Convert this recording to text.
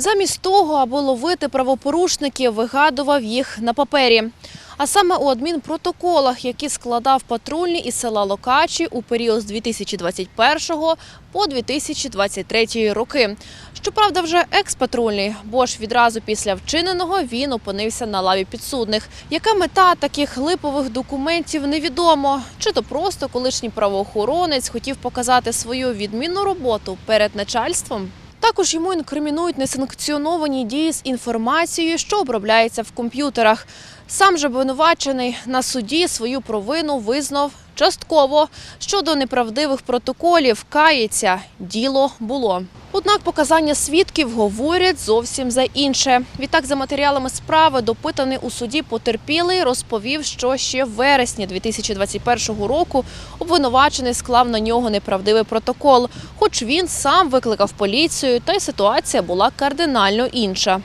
Замість того, аби ловити правопорушників, вигадував їх на папері. А саме у адмінпротоколах, які складав патрульний із села Локачі у період з 2021 по 2023 роки. Щоправда, вже експатрульний, бо ж відразу після вчиненого він опинився на лаві підсудних. Яка мета таких липових документів невідомо. Чи то просто колишній правоохоронець хотів показати свою відмінну роботу перед начальством? Також йому інкримінують несанкціоновані дії з інформацією, що обробляється в комп'ютерах. Сам же обвинувачений на суді свою провину визнав частково. Щодо неправдивих протоколів, кається, діло було. Однак показання свідків говорять зовсім за інше. Відтак, за матеріалами справи, допитаний у суді потерпілий розповів, що ще в вересні 2021 року обвинувачений склав на нього неправдивий протокол, хоч він сам викликав поліцію, та й ситуація була кардинально інша.